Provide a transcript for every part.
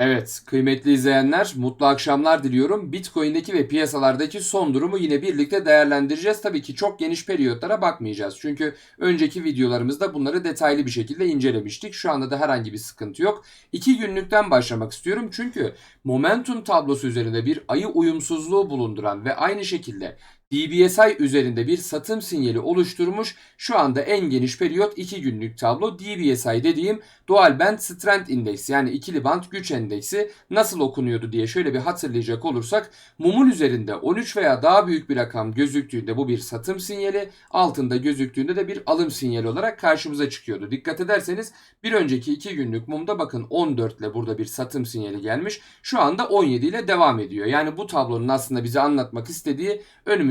Evet, kıymetli izleyenler, mutlu akşamlar diliyorum. Bitcoin'deki ve piyasalardaki son durumu yine birlikte değerlendireceğiz. Tabii ki çok geniş periyotlara bakmayacağız. Çünkü önceki videolarımızda bunları detaylı bir şekilde incelemiştik. Şu anda da herhangi bir sıkıntı yok. İki günlükten başlamak istiyorum. Çünkü momentum tablosu üzerinde bir ayı uyumsuzluğu bulunduran ve aynı şekilde DBSI üzerinde bir satım sinyali oluşturmuş. Şu anda en geniş periyot 2 günlük tablo. DBSI dediğim Dual Band Strength Index yani ikili band güç endeksi nasıl okunuyordu diye şöyle bir hatırlayacak olursak mumun üzerinde 13 veya daha büyük bir rakam gözüktüğünde bu bir satım sinyali, altında gözüktüğünde de bir alım sinyali olarak karşımıza çıkıyordu. Dikkat ederseniz bir önceki 2 günlük mumda bakın 14 ile burada bir satım sinyali gelmiş. Şu anda 17 ile devam ediyor. Yani bu tablonun aslında bize anlatmak istediği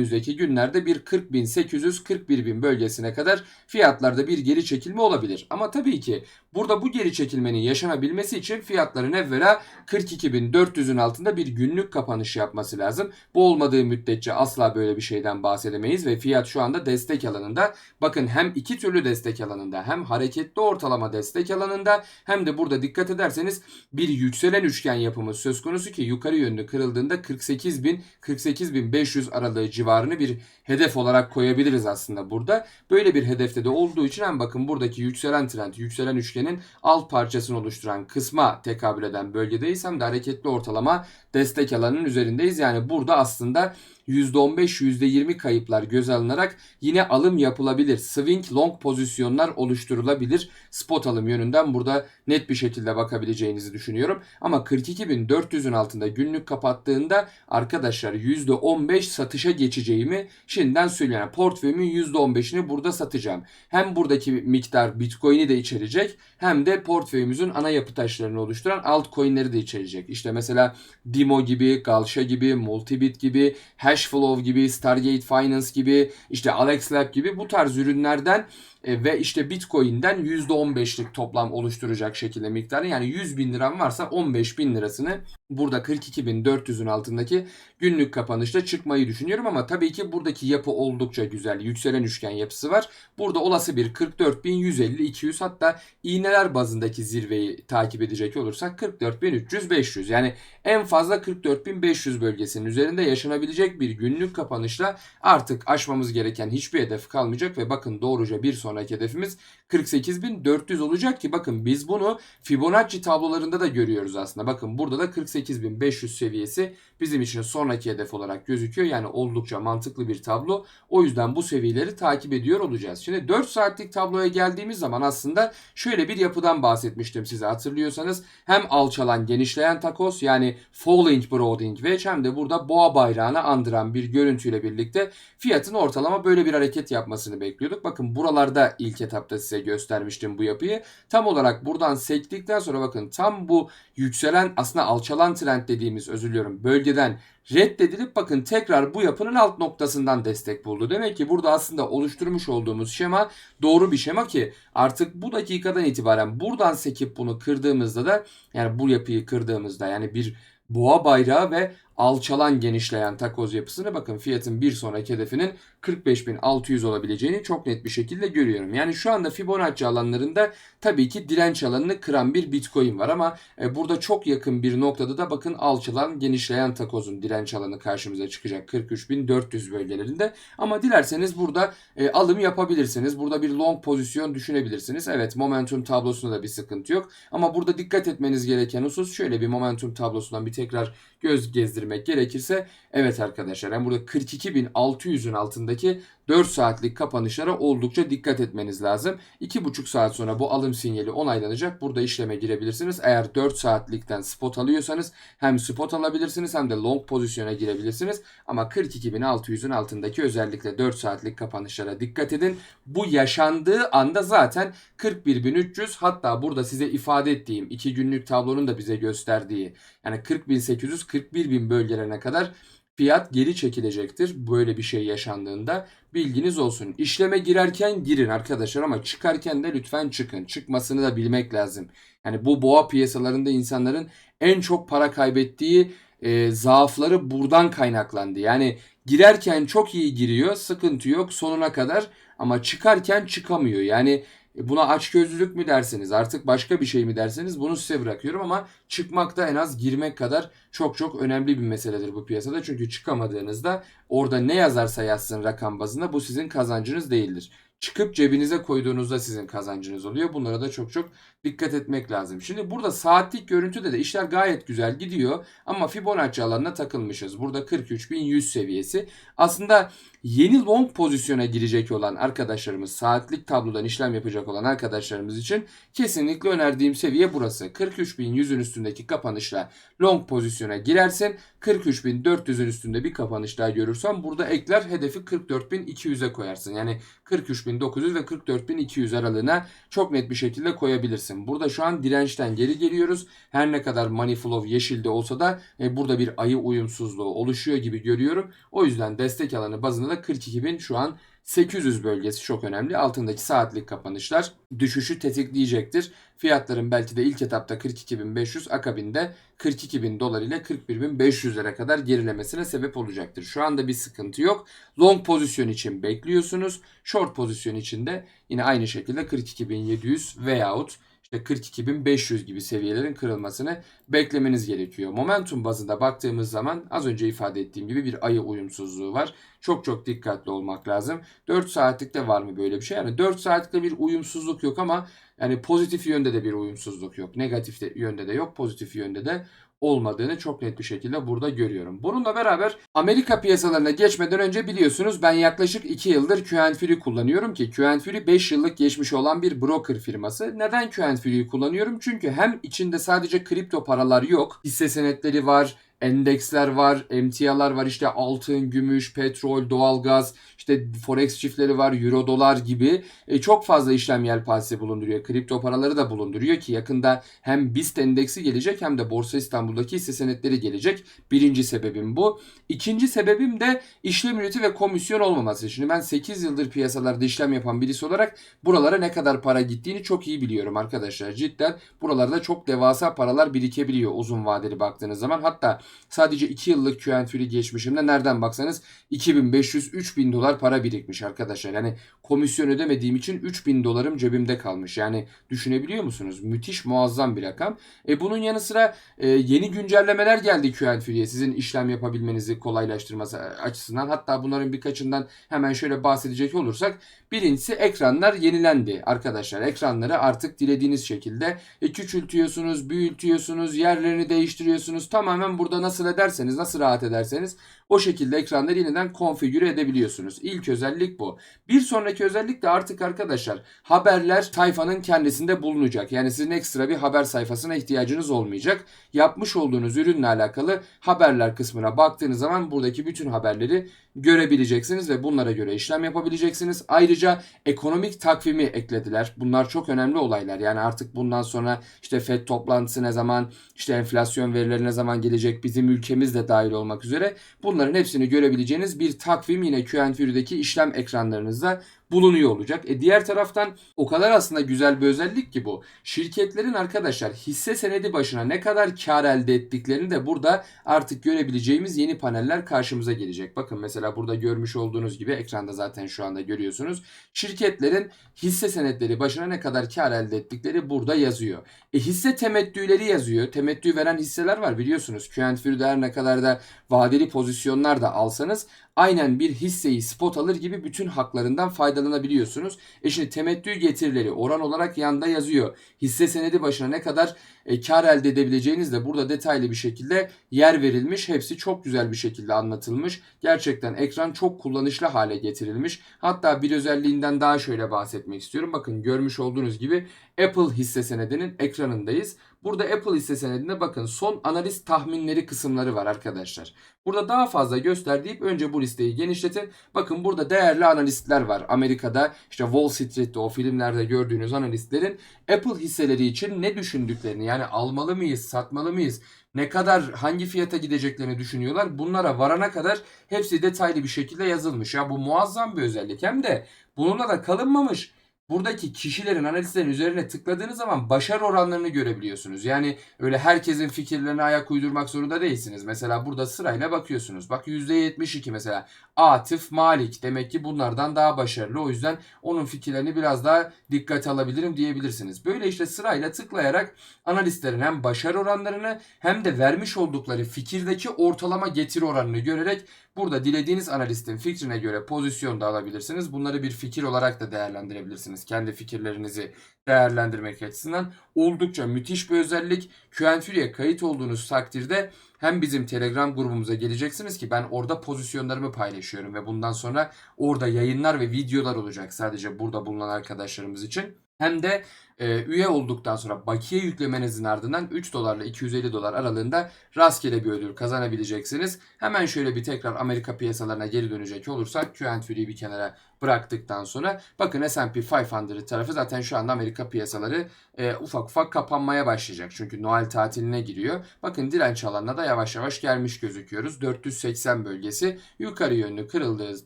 önümüzdeki günlerde bir 40.800-41.000 bölgesine kadar fiyatlarda bir geri çekilme olabilir. Ama tabii ki burada bu geri çekilmenin yaşanabilmesi için fiyatların evvela 42.400'ün altında bir günlük kapanış yapması lazım. Bu olmadığı müddetçe asla böyle bir şeyden bahsedemeyiz ve fiyat şu anda destek alanında. Bakın hem iki türlü destek alanında hem hareketli ortalama destek alanında hem de burada dikkat ederseniz bir yükselen üçgen yapımı söz konusu ki yukarı yönlü kırıldığında 48.000 48.500 aralığı civarını bir hedef olarak koyabiliriz aslında burada. Böyle bir hedefte de olduğu için hem bakın buradaki yükselen trend, yükselen üçgenin alt parçasını oluşturan kısma tekabül eden bölgedeyiz. Hem de hareketli ortalama destek alanının üzerindeyiz. Yani burada aslında %15, %20 kayıplar göze alınarak yine alım yapılabilir. Swing long pozisyonlar oluşturulabilir. Spot alım yönünden burada net bir şekilde bakabileceğinizi düşünüyorum. Ama 42.400'ün altında günlük kapattığında arkadaşlar %15 satışa geçeceğimi şimdiden söylüyorum. Yani portföyümün %15'ini burada satacağım. Hem buradaki miktar Bitcoin'i de içerecek hem de portföyümüzün ana yapı taşlarını oluşturan altcoin'leri de içerecek. İşte mesela Dimo gibi, Galsha gibi, Multibit gibi, Hashflow gibi, Stargate Finance gibi, işte Alex Lab gibi bu tarz ürünlerden e, ve işte Bitcoin'den %15'lik toplam oluşturacak şekilde miktarı yani 100 bin liram varsa 15 bin lirasını burada 42.400'ün altındaki günlük kapanışta çıkmayı düşünüyorum ama tabii ki buradaki yapı oldukça güzel. Yükselen üçgen yapısı var. Burada olası bir 44.150-200 hatta iğneler bazındaki zirveyi takip edecek olursak 44.300-500 yani en fazla 44.500 bölgesinin üzerinde yaşanabilecek bir günlük kapanışla artık aşmamız gereken hiçbir hedef kalmayacak ve bakın doğruca bir sonraki hedefimiz 48.400 olacak ki bakın biz bunu Fibonacci tablolarında da görüyoruz aslında. Bakın burada da 48.500 seviyesi bizim için sonraki hedef olarak gözüküyor. Yani oldukça mantıklı bir tablo. O yüzden bu seviyeleri takip ediyor olacağız. Şimdi 4 saatlik tabloya geldiğimiz zaman aslında şöyle bir yapıdan bahsetmiştim size hatırlıyorsanız. Hem alçalan genişleyen takos yani falling broading wedge hem de burada boğa bayrağını andıran bir görüntüyle birlikte fiyatın ortalama böyle bir hareket yapmasını bekliyorduk. Bakın buralarda ilk etapta size göstermiştim bu yapıyı. Tam olarak buradan sektikten sonra bakın tam bu yükselen aslında alçalan trend dediğimiz özür diliyorum bölgeden reddedilip bakın tekrar bu yapının alt noktasından destek buldu. Demek ki burada aslında oluşturmuş olduğumuz şema doğru bir şema ki artık bu dakikadan itibaren buradan sekip bunu kırdığımızda da yani bu yapıyı kırdığımızda yani bir boğa bayrağı ve alçalan genişleyen takoz yapısını bakın fiyatın bir sonraki hedefinin 45.600 olabileceğini çok net bir şekilde görüyorum. Yani şu anda Fibonacci alanlarında tabii ki direnç alanını kıran bir Bitcoin var ama e, burada çok yakın bir noktada da bakın alçalan genişleyen takozun direnç alanı karşımıza çıkacak 43.400 bölgelerinde. Ama dilerseniz burada e, alım yapabilirsiniz. Burada bir long pozisyon düşünebilirsiniz. Evet momentum tablosunda da bir sıkıntı yok. Ama burada dikkat etmeniz gereken husus şöyle bir momentum tablosundan bir tekrar göz gezdirmek gerekirse evet arkadaşlar yani burada 42.600'ün altındaki 4 saatlik kapanışlara oldukça dikkat etmeniz lazım. 2,5 saat sonra bu alım sinyali onaylanacak. Burada işleme girebilirsiniz. Eğer 4 saatlikten spot alıyorsanız hem spot alabilirsiniz hem de long pozisyona girebilirsiniz. Ama 42.600'ün altındaki özellikle 4 saatlik kapanışlara dikkat edin. Bu yaşandığı anda zaten 41.300 hatta burada size ifade ettiğim 2 günlük tablonun da bize gösterdiği yani 40.800 41.000 bölgelerine kadar fiyat geri çekilecektir böyle bir şey yaşandığında. Bilginiz olsun. İşleme girerken girin arkadaşlar ama çıkarken de lütfen çıkın. Çıkmasını da bilmek lazım. Yani bu boğa piyasalarında insanların en çok para kaybettiği e, zaafları buradan kaynaklandı. Yani girerken çok iyi giriyor, sıkıntı yok sonuna kadar ama çıkarken çıkamıyor. Yani buna açgözlülük mü derseniz artık başka bir şey mi derseniz bunu size bırakıyorum ama çıkmak da en az girmek kadar çok çok önemli bir meseledir bu piyasada. Çünkü çıkamadığınızda orada ne yazarsa yazsın rakam bazında bu sizin kazancınız değildir. Çıkıp cebinize koyduğunuzda sizin kazancınız oluyor. Bunlara da çok çok dikkat etmek lazım. Şimdi burada saatlik görüntüde de işler gayet güzel gidiyor ama Fibonacci alanına takılmışız. Burada 43.100 seviyesi. Aslında yeni long pozisyona girecek olan arkadaşlarımız, saatlik tablodan işlem yapacak olan arkadaşlarımız için kesinlikle önerdiğim seviye burası. 43.100'ün üstündeki kapanışla long pozisyona girersin. 43.400'ün üstünde bir kapanış daha görürsen burada ekler hedefi 44.200'e koyarsın. Yani 43.900 ve 44.200 aralığına çok net bir şekilde koyabilirsin. Burada şu an dirençten geri geliyoruz. Her ne kadar money flow yeşilde olsa da e, burada bir ayı uyumsuzluğu oluşuyor gibi görüyorum. O yüzden destek alanı bazında da 42.000 şu an 800 bölgesi çok önemli. Altındaki saatlik kapanışlar düşüşü tetikleyecektir. Fiyatların belki de ilk etapta 42.500 akabinde 42.000 dolar ile 41.500'lere kadar gerilemesine sebep olacaktır. Şu anda bir sıkıntı yok. Long pozisyon için bekliyorsunuz. Short pozisyon için de yine aynı şekilde 42.700 veyahut işte 42.500 gibi seviyelerin kırılmasını beklemeniz gerekiyor. Momentum bazında baktığımız zaman az önce ifade ettiğim gibi bir ayı uyumsuzluğu var. Çok çok dikkatli olmak lazım. 4 saatlikte var mı böyle bir şey? Yani 4 saatlikte bir uyumsuzluk yok ama yani pozitif yönde de bir uyumsuzluk yok. Negatif de, yönde de yok, pozitif yönde de olmadığını çok net bir şekilde burada görüyorum. Bununla beraber Amerika piyasalarına geçmeden önce biliyorsunuz ben yaklaşık 2 yıldır QNFR'i kullanıyorum ki QNFR'i 5 yıllık geçmiş olan bir broker firması. Neden QNFR'i kullanıyorum? Çünkü hem içinde sadece kripto paralar yok, hisse senetleri var, endeksler var, emtialar var, işte altın, gümüş, petrol, doğalgaz, işte forex çiftleri var, euro dolar gibi e, çok fazla işlem yelpazesi bulunduruyor. Kripto paraları da bulunduruyor ki yakında hem BIST endeksi gelecek hem de Borsa İstanbul'daki hisse senetleri gelecek. Birinci sebebim bu. İkinci sebebim de işlem ücreti ve komisyon olmaması. Şimdi ben 8 yıldır piyasalarda işlem yapan birisi olarak buralara ne kadar para gittiğini çok iyi biliyorum arkadaşlar. Cidden buralarda çok devasa paralar birikebiliyor uzun vadeli baktığınız zaman. Hatta sadece 2 yıllık QNF'li geçmişimde nereden baksanız 2500-3000 dolar para birikmiş arkadaşlar. Yani komisyon ödemediğim için 3000 dolarım cebimde kalmış. Yani düşünebiliyor musunuz? Müthiş muazzam bir rakam. E bunun yanı sıra e, yeni güncellemeler geldi QNF'ye sizin işlem yapabilmenizi kolaylaştırması açısından. Hatta bunların birkaçından hemen şöyle bahsedecek olursak Birincisi ekranlar yenilendi arkadaşlar. Ekranları artık dilediğiniz şekilde e, küçültüyorsunuz, büyütüyorsunuz, yerlerini değiştiriyorsunuz. Tamamen burada nasıl ederseniz, nasıl rahat ederseniz o şekilde ekranları yeniden konfigüre edebiliyorsunuz. İlk özellik bu. Bir sonraki özellik de artık arkadaşlar haberler sayfanın kendisinde bulunacak. Yani sizin ekstra bir haber sayfasına ihtiyacınız olmayacak. Yapmış olduğunuz ürünle alakalı haberler kısmına baktığınız zaman buradaki bütün haberleri görebileceksiniz ve bunlara göre işlem yapabileceksiniz. Ayrıca ekonomik takvimi eklediler. Bunlar çok önemli olaylar. Yani artık bundan sonra işte FED toplantısı ne zaman, işte enflasyon verileri ne zaman gelecek, bizim ülkemiz de dahil olmak üzere bunların hepsini görebileceğiniz bir takvim yine QNF'deki işlem ekranlarınızda bulunuyor olacak. E diğer taraftan o kadar aslında güzel bir özellik ki bu. Şirketlerin arkadaşlar hisse senedi başına ne kadar kar elde ettiklerini de burada artık görebileceğimiz yeni paneller karşımıza gelecek. Bakın mesela burada görmüş olduğunuz gibi ekranda zaten şu anda görüyorsunuz. Şirketlerin hisse senetleri başına ne kadar kar elde ettikleri burada yazıyor. E hisse temettüleri yazıyor. Temettü veren hisseler var biliyorsunuz. QNF'de her ne kadar da vadeli pozisyonlar da alsanız aynen bir hisseyi spot alır gibi bütün haklarından faydalanabiliyorsunuz. E şimdi temettü getirileri oran olarak yanda yazıyor. Hisse senedi başına ne kadar e, kar elde edebileceğiniz de burada detaylı bir şekilde yer verilmiş. Hepsi çok güzel bir şekilde anlatılmış. Gerçekten ekran çok kullanışlı hale getirilmiş. Hatta bir özelliğinden daha şöyle bahsetmek istiyorum. Bakın görmüş olduğunuz gibi Apple hisse senedinin ekranındayız. Burada Apple hisse senedinde bakın son analiz tahminleri kısımları var arkadaşlar. Burada daha fazla göster deyip önce bu listeyi genişletin. Bakın burada değerli analistler var. Amerika'da işte Wall Street'te o filmlerde gördüğünüz analistlerin Apple hisseleri için ne düşündüklerini yani almalı mıyız, satmalı mıyız, ne kadar hangi fiyata gideceklerini düşünüyorlar. Bunlara varana kadar hepsi detaylı bir şekilde yazılmış. Ya bu muazzam bir özellik. Hem de bununla da kalınmamış. Buradaki kişilerin analistlerin üzerine tıkladığınız zaman başarı oranlarını görebiliyorsunuz. Yani öyle herkesin fikirlerine ayak uydurmak zorunda değilsiniz. Mesela burada sırayla bakıyorsunuz. Bak %72 mesela Atif Malik demek ki bunlardan daha başarılı. O yüzden onun fikirlerini biraz daha dikkate alabilirim diyebilirsiniz. Böyle işte sırayla tıklayarak analistlerin hem başarı oranlarını hem de vermiş oldukları fikirdeki ortalama getiri oranını görerek burada dilediğiniz analistin fikrine göre pozisyon da alabilirsiniz. Bunları bir fikir olarak da değerlendirebilirsiniz. Kendi fikirlerinizi değerlendirmek açısından oldukça müthiş bir özellik. QNF'ye kayıt olduğunuz takdirde hem bizim Telegram grubumuza geleceksiniz ki ben orada pozisyonlarımı paylaşıyorum ve bundan sonra orada yayınlar ve videolar olacak sadece burada bulunan arkadaşlarımız için. Hem de e, üye olduktan sonra bakiye yüklemenizin ardından 3 dolarla 250 dolar aralığında rastgele bir ödül kazanabileceksiniz. Hemen şöyle bir tekrar Amerika piyasalarına geri dönecek olursak Q&A'yi bir kenara bıraktıktan sonra bakın S&P 500 tarafı zaten şu anda Amerika piyasaları e, ufak ufak kapanmaya başlayacak. Çünkü Noel tatiline giriyor. Bakın direnç alanına da yavaş yavaş gelmiş gözüküyoruz. 480 bölgesi yukarı yönlü kırıldığı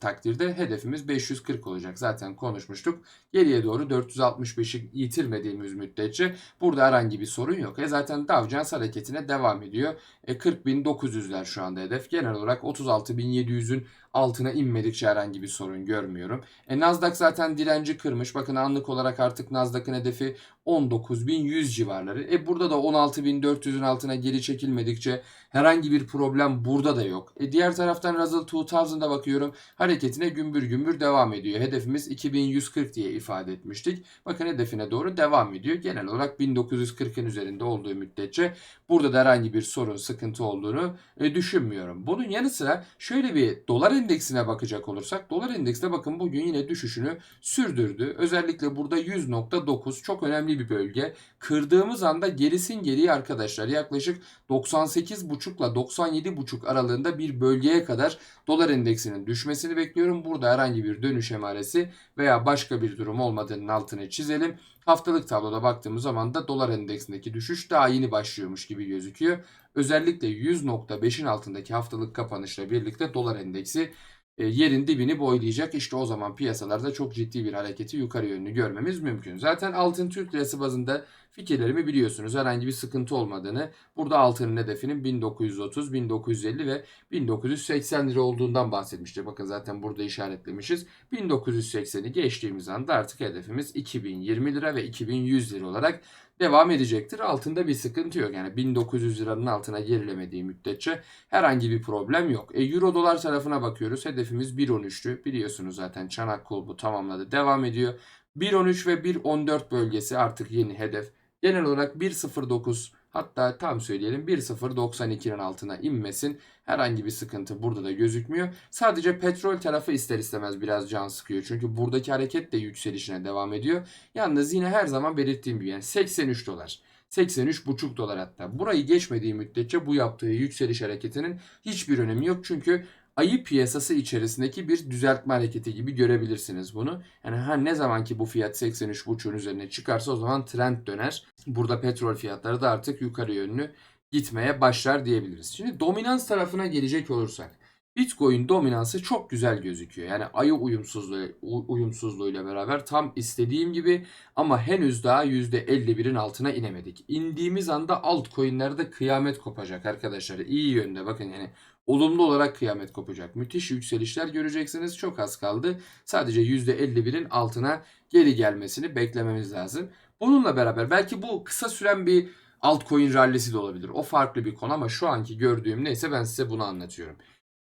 takdirde hedefimiz 540 olacak. Zaten konuşmuştuk. Geriye doğru 465'i yitirmediğimiz müddetçe burada herhangi bir sorun yok. E zaten Dow Jones hareketine devam ediyor. E 40.900'ler şu anda hedef. Genel olarak 36.700'ün altına inmedikçe herhangi bir sorun görmüyorum. E Nasdaq zaten direnci kırmış. Bakın anlık olarak artık Nasdaq'ın hedefi 19.100 civarları. E burada da 16.400'ün altına geri çekilmedikçe herhangi bir problem burada da yok. E diğer taraftan Russell 2000'da bakıyorum hareketine gümbür gümbür devam ediyor. Hedefimiz 2140 diye ifade etmiştik. Bakın hedefine doğru devam ediyor. Genel olarak 1940'ın üzerinde olduğu müddetçe burada da herhangi bir sorun, sıkıntı olduğunu e, düşünmüyorum. Bunun yanı sıra şöyle bir dolar endeksine bakacak olursak dolar endeksine bakın bugün yine düşüşünü sürdürdü. Özellikle burada 100.9 çok önemli bir bölge. Kırdığımız anda gerisin geriye arkadaşlar yaklaşık 98.5 ile 97.5 aralığında bir bölgeye kadar dolar endeksinin düşmesini bekliyorum. Burada herhangi bir dönüş emaresi veya başka bir durum olmadığının altını çizelim. Haftalık tabloda baktığımız zaman da dolar endeksindeki düşüş daha yeni başlıyormuş gibi gözüküyor. Özellikle 100.5'in altındaki haftalık kapanışla birlikte dolar endeksi e, yerin dibini boylayacak. İşte o zaman piyasalarda çok ciddi bir hareketi yukarı yönlü görmemiz mümkün. Zaten altın Türk lirası bazında fikirlerimi biliyorsunuz. Herhangi bir sıkıntı olmadığını, burada altının hedefinin 1930, 1950 ve 1980 lira olduğundan bahsetmişti. Bakın zaten burada işaretlemişiz. 1980'i geçtiğimiz anda artık hedefimiz 2020 lira ve 2100 lira olarak devam edecektir. Altında bir sıkıntı yok. Yani 1900 liranın altına gerilemediği müddetçe herhangi bir problem yok. E, Euro dolar tarafına bakıyoruz. Hedefimiz 1.13'tü. Biliyorsunuz zaten çanak kulbu tamamladı. Devam ediyor. 1.13 ve 1.14 bölgesi artık yeni hedef. Genel olarak 1.09 hatta tam söyleyelim 1.092'nin altına inmesin. Herhangi bir sıkıntı burada da gözükmüyor. Sadece petrol tarafı ister istemez biraz can sıkıyor. Çünkü buradaki hareket de yükselişine devam ediyor. Yalnız yine her zaman belirttiğim gibi yani 83 dolar. 83,5 dolar hatta. Burayı geçmediği müddetçe bu yaptığı yükseliş hareketinin hiçbir önemi yok. Çünkü ayı piyasası içerisindeki bir düzeltme hareketi gibi görebilirsiniz bunu. Yani her ne zaman ki bu fiyat 83.5'un üzerine çıkarsa o zaman trend döner. Burada petrol fiyatları da artık yukarı yönlü gitmeye başlar diyebiliriz. Şimdi dominans tarafına gelecek olursak Bitcoin dominansı çok güzel gözüküyor. Yani ayı uyumsuzluğu uyumsuzluğuyla beraber tam istediğim gibi ama henüz daha %51'in altına inemedik. İndiğimiz anda altcoin'lerde kıyamet kopacak arkadaşlar. İyi yönde bakın yani olumlu olarak kıyamet kopacak. Müthiş yükselişler göreceksiniz. Çok az kaldı. Sadece %51'in altına geri gelmesini beklememiz lazım. Bununla beraber belki bu kısa süren bir altcoin rallisi de olabilir. O farklı bir konu ama şu anki gördüğüm neyse ben size bunu anlatıyorum.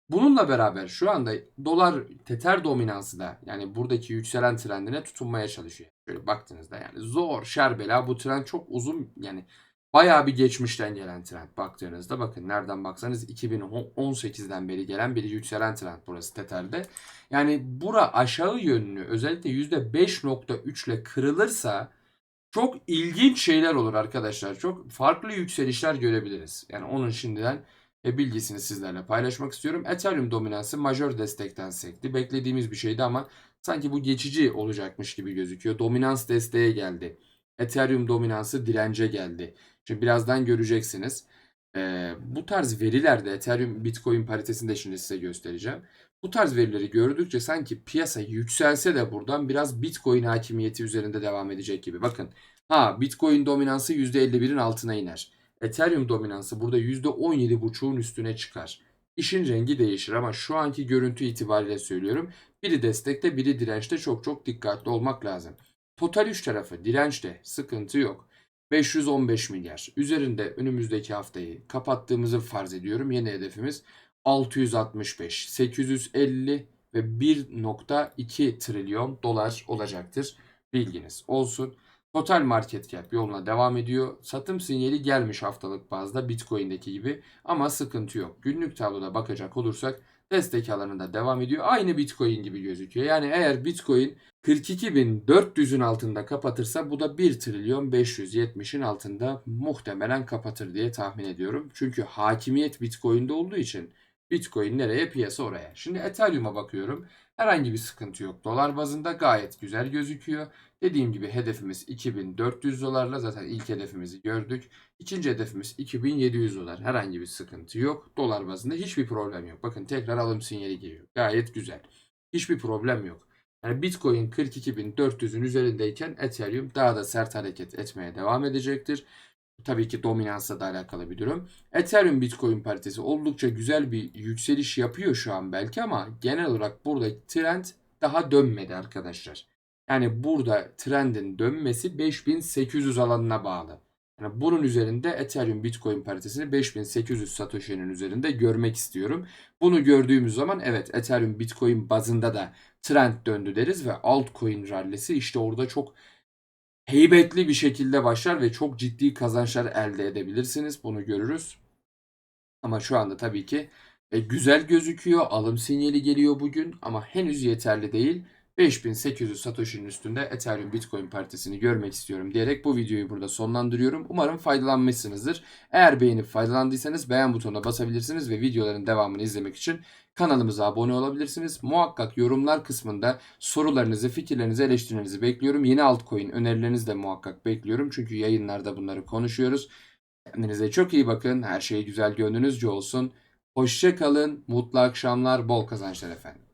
Bununla beraber şu anda dolar teter dominansı da yani buradaki yükselen trendine tutunmaya çalışıyor. Şöyle baktığınızda yani zor şerbela bu trend çok uzun yani bayağı bir geçmişten gelen trend baktığınızda bakın nereden baksanız 2018'den beri gelen bir yükselen trend burası teterde. Yani bura aşağı yönlü özellikle %5.3 ile kırılırsa çok ilginç şeyler olur arkadaşlar. Çok farklı yükselişler görebiliriz. Yani onun şimdiden e, bilgisini sizlerle paylaşmak istiyorum. Ethereum dominansı majör destekten sekti. Beklediğimiz bir şeydi ama sanki bu geçici olacakmış gibi gözüküyor. Dominans desteğe geldi. Ethereum dominansı dirence geldi. Şimdi birazdan göreceksiniz. Ee, bu tarz verilerde Ethereum Bitcoin paritesini de şimdi size göstereceğim. Bu tarz verileri gördükçe sanki piyasa yükselse de buradan biraz Bitcoin hakimiyeti üzerinde devam edecek gibi. Bakın ha Bitcoin dominansı %51'in altına iner. Ethereum dominansı burada %17,5'un üstüne çıkar. İşin rengi değişir ama şu anki görüntü itibariyle söylüyorum. Biri destekte biri dirençte çok çok dikkatli olmak lazım. Total 3 tarafı dirençte sıkıntı yok. 515 milyar. Üzerinde önümüzdeki haftayı kapattığımızı farz ediyorum. Yeni hedefimiz 665, 850 ve 1.2 trilyon dolar olacaktır. Bilginiz olsun. Total market cap yoluna devam ediyor. Satım sinyali gelmiş haftalık bazda Bitcoin'deki gibi ama sıkıntı yok. Günlük tabloda bakacak olursak destek alanında devam ediyor. Aynı Bitcoin gibi gözüküyor. Yani eğer Bitcoin 42.400'ün altında kapatırsa bu da 1 trilyon 570'in altında muhtemelen kapatır diye tahmin ediyorum. Çünkü hakimiyet Bitcoin'de olduğu için Bitcoin nereye piyasa oraya. Şimdi Ethereum'a bakıyorum. Herhangi bir sıkıntı yok. Dolar bazında gayet güzel gözüküyor. Dediğim gibi hedefimiz 2400 dolarla zaten ilk hedefimizi gördük. İkinci hedefimiz 2700 dolar. Herhangi bir sıkıntı yok. Dolar bazında hiçbir problem yok. Bakın tekrar alım sinyali geliyor. Gayet güzel. Hiçbir problem yok. Yani Bitcoin 42.400'ün üzerindeyken Ethereum daha da sert hareket etmeye devam edecektir. Tabii ki dominansla da alakalı bir durum. Ethereum Bitcoin paritesi oldukça güzel bir yükseliş yapıyor şu an belki ama genel olarak burada trend daha dönmedi arkadaşlar. Yani burada trendin dönmesi 5800 alanına bağlı. Yani bunun üzerinde Ethereum Bitcoin paritesini 5800 Satoshi'nin üzerinde görmek istiyorum. Bunu gördüğümüz zaman evet Ethereum Bitcoin bazında da trend döndü deriz ve altcoin rallisi işte orada çok heybetli bir şekilde başlar ve çok ciddi kazançlar elde edebilirsiniz. Bunu görürüz. Ama şu anda tabii ki e, güzel gözüküyor. Alım sinyali geliyor bugün ama henüz yeterli değil. 5800 Satoshi'nin üstünde Ethereum Bitcoin partisini görmek istiyorum diyerek bu videoyu burada sonlandırıyorum. Umarım faydalanmışsınızdır. Eğer beğenip faydalandıysanız beğen butonuna basabilirsiniz ve videoların devamını izlemek için kanalımıza abone olabilirsiniz. Muhakkak yorumlar kısmında sorularınızı, fikirlerinizi, eleştirilerinizi bekliyorum. Yeni altcoin önerilerinizi de muhakkak bekliyorum. Çünkü yayınlarda bunları konuşuyoruz. Kendinize çok iyi bakın. Her şey güzel gönlünüzce olsun. Hoşça kalın. Mutlu akşamlar, bol kazançlar efendim.